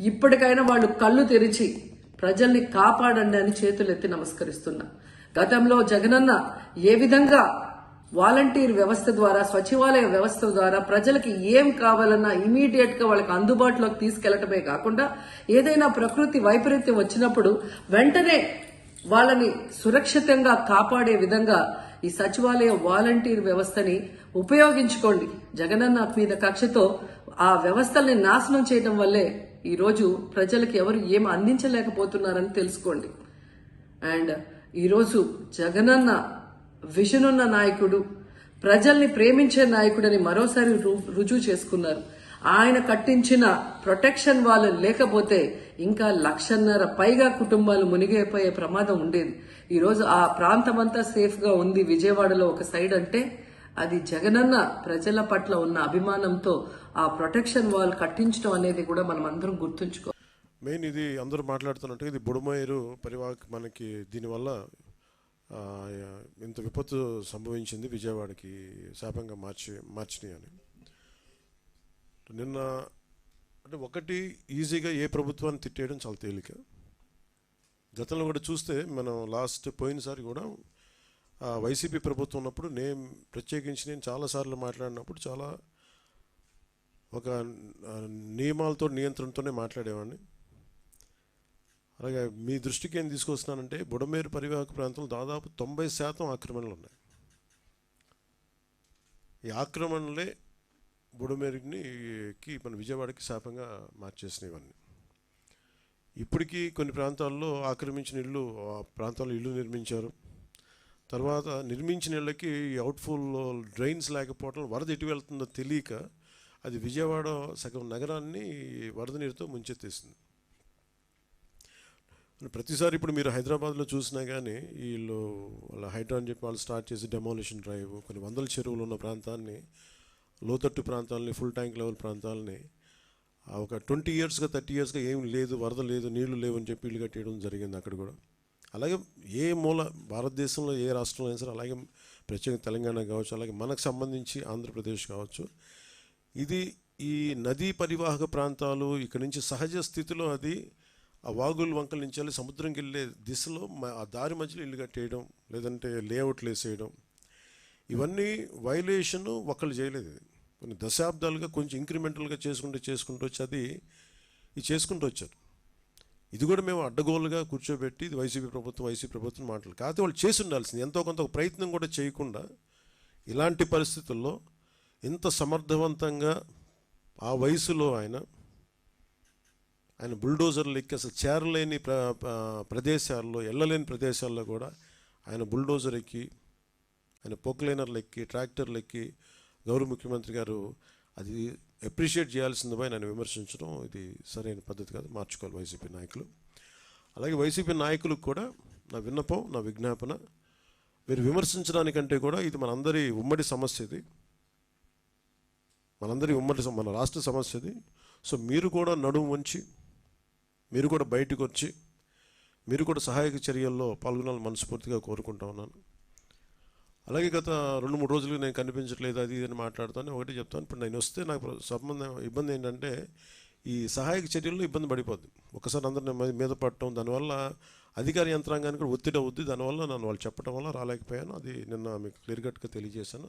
ఇప్పటికైనా వాళ్ళు కళ్ళు తెరిచి ప్రజల్ని కాపాడండి అని చేతులెత్తి నమస్కరిస్తున్నా. గతంలో జగనన్న ఏ విధంగా వాలంటీర్ వ్యవస్థ ద్వారా సచివాలయ వ్యవస్థ ద్వారా ప్రజలకి ఏం కావాలన్నా ఇమీడియట్గా వాళ్ళకి అందుబాటులోకి తీసుకెళ్ళటమే కాకుండా ఏదైనా ప్రకృతి వైపరీత్యం వచ్చినప్పుడు వెంటనే వాళ్ళని సురక్షితంగా కాపాడే విధంగా ఈ సచివాలయ వాలంటీర్ వ్యవస్థని ఉపయోగించుకోండి. జగనన్న మీద కక్షతో ఆ వ్యవస్థల్ని నాశనం చేయడం వల్లే ఈరోజు ప్రజలకు ఎవరు ఏం అందించలేకపోతున్నారని తెలుసుకోండి. అండ్ ఈరోజు జగనన్న విజన్ ఉన్న నాయకుడు ప్రజల్ని ప్రేమించే నాయకుడని మరోసారి రు- రుజువు చేసుకున్నారు. ఆయన కట్టించిన ప్రొటెక్షన్ వాళ్ళు లేకపోతే ఇంకా లక్షన్నర పైగా కుటుంబాలు మునిగిపోయే ప్రమాదం ఉండేది. ఈరోజు ఆ ప్రాంతమంతా అంతా సేఫ్గా ఉంది. విజయవాడలో ఒక సైడ్ అంటే అది జగనన్న ప్రజల పట్ల ఉన్న అభిమానంతో ఆ ప్రొటెక్షన్ వాల్ కట్టించడం అనేది కూడా మనం అందరం గుర్తుంచుకో మెయిన్ ఇది అందరూ మాట్లాడుతున్నట్టుగా ఇది బుడమేరు పరివాహక మనకి దీనివల్ల ఇంత విపత్తు సంభవించింది విజయవాడకి శాపంగా మార్చి మార్చినాయి అని. నిన్న అంటే ఒకటి ఈజీగా ఏ ప్రభుత్వాన్ని తిట్టేయడం చాలా తేలిక. గతంలో కూడా చూస్తే మనం లాస్ట్ పోయినసారి కూడా వైసీపీ ప్రభుత్వం ఉన్నప్పుడు నేను ప్రత్యేకించి నేను చాలాసార్లు మాట్లాడినప్పుడు చాలా ఒక నియమాలతో నియంత్రణతోనే మాట్లాడేవాడిని. అలాగే మీ దృష్టికి ఏం తీసుకొస్తున్నానంటే బుడమేరు పరివాహక ప్రాంతంలో దాదాపు తొంభై శాతం ఆక్రమణలు ఉన్నాయి. ఈ ఆక్రమణలే బుడమేరుకి మన విజయవాడకి శాపంగా మార్చేసినవన్నీ. ఇప్పటికీ కొన్ని ప్రాంతాల్లో ఆక్రమించిన ఇల్లు ఆ ప్రాంతాల్లో ఇల్లు నిర్మించారు. తర్వాత నిర్మించిన ఇళ్ళకి అవుట్ఫుల్ డ్రైన్స్ లేకపోవడం వరద ఎటు వెళ్తుందో తెలియక అది విజయవాడ సగం నగరాన్ని వరద నీరుతో ముంచెత్తేసింది. ప్రతిసారి ఇప్పుడు మీరు హైదరాబాద్లో చూసినా కానీ వీళ్ళు వాళ్ళ హైడ్రా అని చెప్పి వాళ్ళు స్టార్ట్ చేసి డెమాలిషన్ డ్రైవ్ కొన్ని వందల చెరువులు ఉన్న ప్రాంతాన్ని లోతట్టు ప్రాంతాలని ఫుల్ ట్యాంక్ లెవెల్ ప్రాంతాలని ఆ ఒక ట్వంటీ ఇయర్స్గా థర్టీ ఇయర్స్గా ఏం లేదు వరద లేదు నీళ్ళు లేవు అని చెప్పి ఇల్లు కట్టేయడం జరిగింది అక్కడ కూడా. అలాగే ఏ మూల భారతదేశంలో ఏ రాష్ట్రంలో అయినా సరే అలాగే ప్రత్యేక తెలంగాణ కావచ్చు అలాగే మనకు సంబంధించి ఆంధ్రప్రదేశ్ కావచ్చు ఇది ఈ నదీ పరివాహక ప్రాంతాలు ఇక్కడ నుంచి సహజ స్థితిలో అది ఆ వాగుల వంకల నుంచి వెళ్ళి సముద్రంకి వెళ్ళే దిశలో మ- ఆ దారి మధ్యలో ఇల్లు కట్టేయడం లేదంటే లేఅవుట్లు వేసేయడం. ఇవన్నీ వైలేషన్ ఒకళ్ళు చేయలేదు ఇది. కొన్ని దశాబ్దాలుగా కొంచెం ఇంక్రిమెంటల్గా చేసుకుంటూ చేసుకుంటూ వచ్చి అది ఇది చేసుకుంటూ వచ్చారు. ఇది కూడా మేము అడ్డగోలుగా కూర్చోబెట్టి ఇది వైసీపీ ప్రభుత్వం వైసీపీ ప్రభుత్వం మాటలు. కాకపోతే వాళ్ళు చేసి ఉండాల్సింది. ఎంతో కొంత ప్రయత్నం కూడా చేయకుండా ఇలాంటి పరిస్థితుల్లో ఇంత సమర్థవంతంగా ఆ వయసులో ఆయన ఆయన బుల్డోజర్లు ఎక్కి అసలు చేరలేని ప్ర ప్రదేశాల్లో వెళ్ళలేని ప్రదేశాల్లో కూడా ఆయన బుల్డోజర్ ఎక్కి ఆయన పొక్లైనర్లు ఎక్కి ట్రాక్టర్లు ఎక్కి గౌరవ ముఖ్యమంత్రి గారు అది అప్రిషియేట్ చేయాల్సింది నన్ను విమర్శించడం ఇది సరైన పద్ధతి కాదు మార్చుకోవాలి వైసీపీ నాయకులు. అలాగే వైసీపీ నాయకులకు కూడా నా విన్నపం నా విజ్ఞాపన మీరు విమర్శించడానికంటే కూడా ఇది మనందరి ఉమ్మడి సమస్య ఇది. మనందరి ఉమ్మడి మన రాష్ట్ర సమస్యది. సో మీరు కూడా నడుము వంచి మీరు కూడా బయటకు వచ్చి మీరు కూడా సహాయక చర్యల్లో పాల్గొనాలని మనస్ఫూర్తిగా కోరుకుంటా ఉన్నాను. అలాగే గత రెండు మూడు రోజులుగా నేను కనిపించట్లేదు అది ఇది అని మాట్లాడుతాను ఒకటి చెప్తాను. ఇప్పుడు నేను వస్తే నాకు సంబంధం ఇబ్బంది ఏంటంటే ఈ సహాయక చర్యల్లో ఇబ్బంది పడిపోద్ది. ఒకసారి అందరిని మీద పడటం దానివల్ల అధికార యంత్రాంగానికి కూడా ఒత్తిడి అవుద్ది. దానివల్ల నన్ను వాళ్ళు చెప్పడం వల్ల రాలేకపోయాను. అది నిన్న మీకు క్లియర్ కట్గా తెలియజేశాను.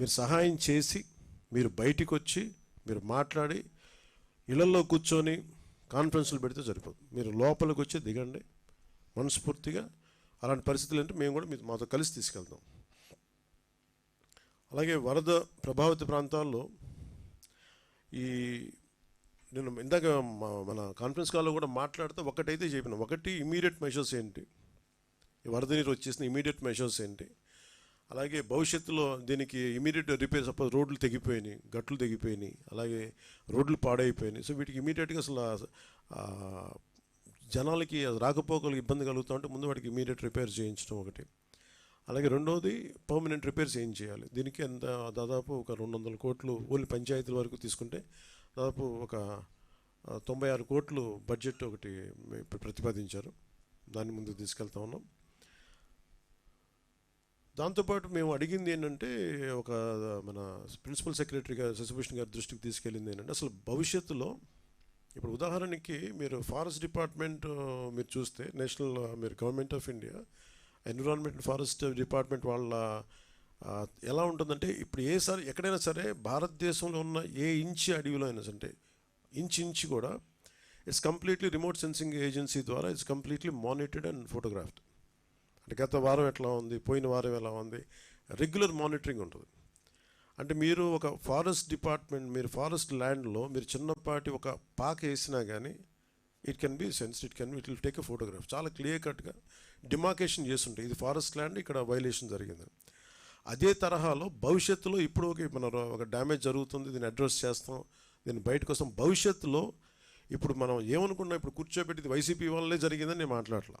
మీరు సహాయం చేసి మీరు బయటికి వచ్చి మీరు మాట్లాడి ఇళ్ళలో కూర్చొని కాన్ఫరెన్స్లు పెడితే సరిపోదు. మీరు లోపలికి వచ్చి దిగండి. మనస్ఫూర్తిగా అలాంటి పరిస్థితులు అంటే మేము కూడా మీ మాతో కలిసి తీసుకెళ్తాం. అలాగే వరద ప్రభావిత ప్రాంతాల్లో ఈ నేను ఇందాక మా- మన కాన్ఫరెన్స్ కాల్లో కూడా మాట్లాడితే ఒకటైతే చెప్పిన ఒకటి ఇమీడియట్ మెషర్స్ ఏంటి? ఈ వరద నీరు వచ్చేసిన ఇమీడియట్ మెషర్స్ ఏంటి? అలాగే భవిష్యత్తులో దీనికి ఇమీడియట్ రిపేర్ సపోజ్ రోడ్లు తెగిపోయినాయి గట్లు తెగిపోయినాయి అలాగే రోడ్లు పాడైపోయినాయి. సో వీటికి ఇమీడియట్గా అసలు జనాలకి రాకపోకలు ఇబ్బంది కలుగుతూ ఉంటే ముందు వాటికి ఇమీడియట్ రిపేర్ చేయించడం ఒకటి. అలాగే రెండవది పర్మనెంట్ రిపేర్స్ ఏం చేయాలి? దీనికి ఎంత దాదాపు ఒక రెండు వందల కోట్లు ఓన్లీ పంచాయతీల వరకు తీసుకుంటే దాదాపు ఒక తొంభై ఆరు కోట్లు బడ్జెట్ ఒకటి ప్రతిపాదించారు. దాన్ని ముందుకు తీసుకెళ్తా ఉన్నాం. దాంతోపాటు మేము అడిగింది ఏంటంటే ఒక మన ప్రిన్సిపల్ సెక్రటరీ గారు శశిభూషణ్ గారి దృష్టికి తీసుకెళ్ళింది ఏంటంటే అసలు భవిష్యత్తులో ఇప్పుడు ఉదాహరణకి మీరు ఫారెస్ట్ డిపార్ట్మెంట్ మీరు చూస్తే నేషనల్ మీరు government of India environment forest department వాళ్ళ ఎలా ఉంటుందంటే ఇప్పుడు ఏ ఏసారి ఎక్కడైనా సరే భారతదేశంలో ఉన్న ఏ ఇంచి అడవిలో అయినా సరే అంటే ఇంచ్ ఇంచి కూడా it's completely remote sensing agency ద్వారా it's completely monitored and photographed అంటే గత వారం ఎట్లా ఉంది? పోయిన వారం ఎలా ఉంది? రెగ్యులర్ మానిటరింగ్ ఉంటుంది. అంటే మీరు ఒక ఫారెస్ట్ డిపార్ట్మెంట్ మీరు ఫారెస్ట్ ల్యాండ్లో మీరు చిన్నపాటి ఒక పాక వేసినా కానీ it can be sense it can it will take a photograph చాలా క్లియర్ కట్గా డిమార్కేషన్ చేస్తుంటాయి. ఇది ఫారెస్ట్ ల్యాండ్ ఇక్కడ వైలేషన్ జరిగింది. అదే తరహాలో భవిష్యత్తులో ఇప్పుడు ఒక మన ఒక డ్యామేజ్ జరుగుతుంది దీన్ని అడ్రస్ చేస్తాం దీన్ని బయటకు వస్తాం. భవిష్యత్తులో ఇప్పుడు మనం ఏమనుకున్నా ఇప్పుడు కూర్చోబెట్టి ఇది వైసీపీ వల్లే జరిగిందని నేను మాట్లాడలా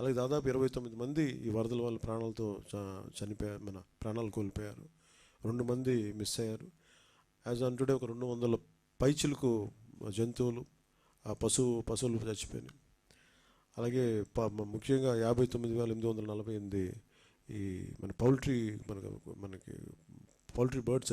అలాగే దాదాపు ఇరవై తొమ్మిది మంది ఈ వరదల వల్ల ప్రాణాలతో చ- చనిపోయారు మన ప్రాణాలు కోల్పోయారు. రెండు మంది మిస్ అయ్యారు. యాజ్ ఆన్ టుడే ఒక రెండు వందల పైచిలకు జంతువులు ఆ పశువు పశువులు చచ్చిపోయినాయి. అలాగే ప- ముఖ్యంగా యాభై తొమ్మిది వేల ఎనిమిది వందల నలభై ఎనిమిది ఈ మన పౌల్ట్రీ మనకు మనకి పౌల్ట్రీ బర్డ్స్